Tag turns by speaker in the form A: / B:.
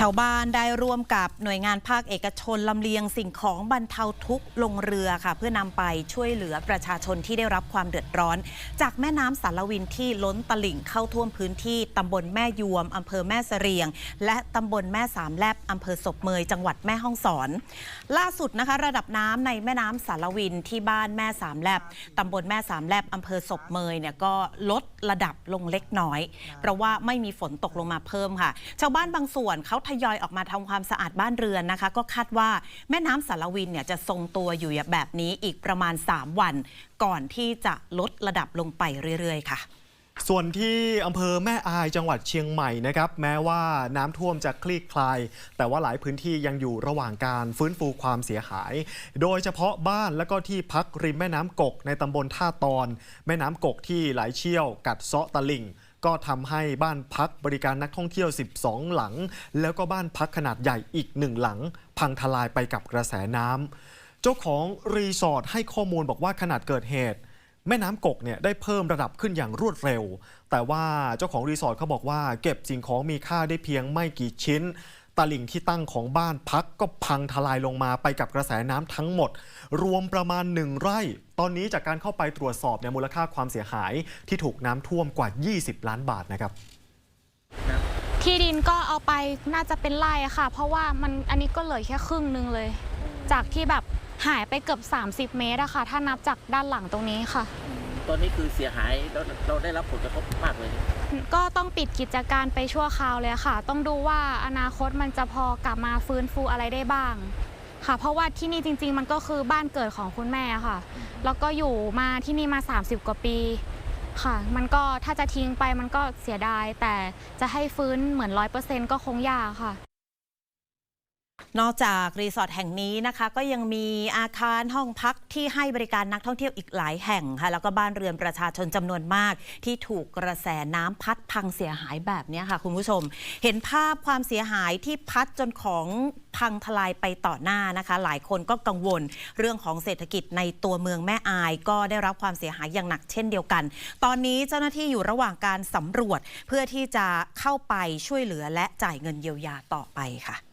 A: ชาวบ้านได้ร่วมกับหน่วยงานภาคเอกชนลำเลียงสิ่งของบรรเทาทุกข์ลงเรือค่ะ เพื่อนำไปช่วยเหลือประชาชนที่ได้รับความเดือดร้อน จากแม่น้ำสารวินที่ล้นตลิ่งเข้าท่วมพื้นที่ตำบลแม่ยวมอำเภอแม่เสรียง และตำบลแม่สามแลบอำเภอศพเมยจังหวัดแม่ฮ่องสอน ล่าสุดนะคะ ระดับน้ำในแม่น้ำสารวินที่บ้านแม่สามแลบตำบลแม่สามแลบอำเภอศพเมยเนี่ยก็ลดระดับลงเล็กน้อย เพราะว่าไม่มีฝนตกลงมาเพิ่มค่ะ ชาวบ้านบางส่วนเขาทยอยออกมาทำความสะอาดบ้านเรือนนะคะ ก็คาดว่าแม่น้ำสารวินเนี่ยจะทรงตัวอยู่แบบนี้อีกประมาณ 3 วัน ก่อนที่จะลดระดับลงไปเรื่อย ๆ ค่ะ
B: ส่วนที่อำเภอแม่อายจังหวัดเชียงใหม่นะครับ แม้ว่าน้ำท่วมจะคลี่คลาย แต่ว่าหลายพื้นที่ยังอยู่ระหว่างการฟื้นฟูความเสียหาย โดยเฉพาะบ้านและก็ที่พักริมแม่น้ำกกในตำบลท่าตอน แม่น้ำกกที่ไหลเชี่ยวกัดเซาะตะลิ่ง ก็ทำให้บ้านพักบริการนักท่องเที่ยว 12 หลัง แล้วก็บ้านพักขนาดใหญ่อีกหนึ่งหลัง พังทลายไปกับกระแสน้ำเจ้าของรีสอร์ทให้ข้อมูลบอกว่าขนาดเกิดเหตุแม่น้ำกกเนี่ยได้เพิ่มระดับขึ้นอย่างรวดเร็ว แต่ว่าเจ้าของรีสอร์ทเขาบอกว่า เก็บสิ่งของมีค่าได้เพียงไม่กี่ชิ้น ตลิ่งที่ตั้งของบ้านพักก็พังทลายลงมาไปกับกระแสน้ำทั้งหมด รวมประมาณหนึ่งไร่ ตอนนี้จากการเข้าไปตรวจสอบเนี่ยมูลค่าความเสียหายที่ถูกน้ำท่วมกว่า 20 ล้านบาทนะครับ
C: ที่ดินก็เอาไปน่าจะเป็นไร่อะค่ะ เพราะว่ามันอันนี้ก็เหลือแค่ครึ่งนึงเลย จากที่แบบหายไปเกือบ 30 เมตรอะค่ะ ถ้านับจากด้านหลังตรงนี้ค่ะ
D: ตอนนี้คือเสียหายแล้วเราได้รับผลกระทบมากเลย
C: ก็ต้องปิดกิจการไปชั่วคราวเลยค่ะ ต้องดูว่าอนาคตมันจะพอกลับมาฟื้นฟูอะไรได้บ้าง ค่ะ เพราะว่าที่นี่จริง ๆ มันก็คือบ้านเกิดของคุณแม่ค่ะ แล้วก็อยู่มาที่นี่มา 30 กว่าปีค่ะ มันก็ถ้าจะทิ้งไปมันก็เสียดาย แต่จะให้ฟื้นเหมือนร้อยเปอร์เซ็นต์ก็คงยากค่ะ
A: นอกจากรีสอร์ทแห่งนี้นะคะ ก็ยังมีอาคารห้องพักที่ให้บริการนักท่องเที่ยวอีกหลายแห่งค่ะ แล้วก็บ้านเรือนประชาชนจำนวนมาก ที่ถูกกระแสน้ำพัดพังเสียหายแบบนี้ค่ะ คุณผู้ชม เห็นภาพความเสียหายที่พัดจนของพังทลายไปต่อหน้านะคะ หลายคนก็กังวลเรื่องของเศรษฐกิจในตัวเมืองแม่อาย ก็ได้รับความเสียหายอย่างหนักเช่นเดียวกัน ตอนนี้เจ้าหน้าที่อยู่ระหว่างการสำรวจเพื่อที่จะเข้าไปช่วยเหลือและจ่ายเงินเยียวยาต่อไปค่ะ